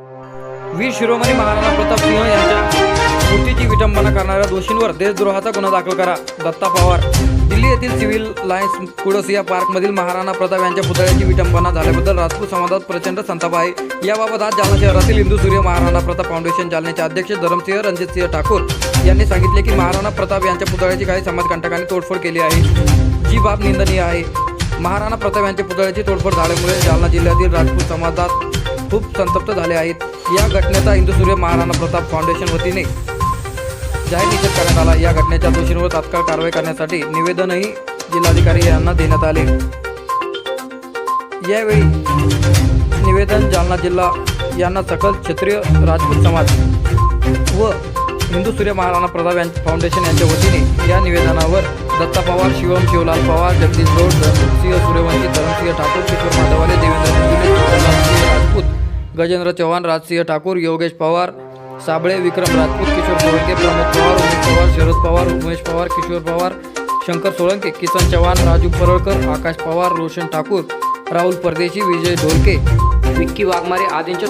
वीर शिरोमणी महाराणा प्रताप सिंह यांच्या मूर्तीची विटंबना करणाऱ्या दोषींवर देशद्रोहाचा गुन्हा दाखल करा दत्ता पवार. दिल्ली येथील सिव्हिल लायन्स कुडसिया पार्कमधील महाराणा प्रताप यांच्या पुतळ्याची विटंबना झाल्याबद्दल राजपूत समाजात प्रचंड संताप आहे. याबाबत आज जालना शहरातील हिंदू सूर्य महाराणा प्रताप फाउंडेशन जालन्याचे अध्यक्ष धरमसिंह रणजितसिंह ठाकूर यांनी सांगितले की महाराणा प्रताप यांच्या पुतळ्याची काही समाजकंटकांनी तोडफोड केली आहे. जी बाब निंदनीय आहे. महाराणा प्रताप यांच्या पुतळ्याची तोडफोड झाल्यामुळे जालना जिल्ह्यातील राजपूत समाजात खूप संतप्त झाले आहेत. या घटनेचा हिंदू सूर्य महाराणा प्रताप फाउंडेशन वतीने जाहीर निषेध करण्यात आला. या घटनेच्या दोषींवर तात्काळ कारवाई करण्यासाठी निवेदनही जिल्हाधिकारी यांना देण्यात आले. यावेळी निवेदन जालना जिल्हा यांना सकल क्षत्रिय राजपूत समाज व हिंदू सूर्य महाराणा प्रताप यांच्या फाउंडेशन यांच्या वतीने या निवेदनावर दत्ता पवार शिवम शिवलाल पवार जगदीश गौड धर्मसिंह सूर्यवंशी धरणसिंह ठाकूर गजेंद्र चव्हाण राजसिंह ठाकूर योगेश पवार साबळे विक्रम राजपूत किशोर सोळंके प्रमोद पवार उमेश पवार शरद पवार उमेश पवार किशोर पवार शंकर सोळंके किसन चव्हाण राजू परळकर आकाश पवार रोशन ठाकूर राहुल परदेशी विजय ढोलके विक्की वाघमारे आदींच्या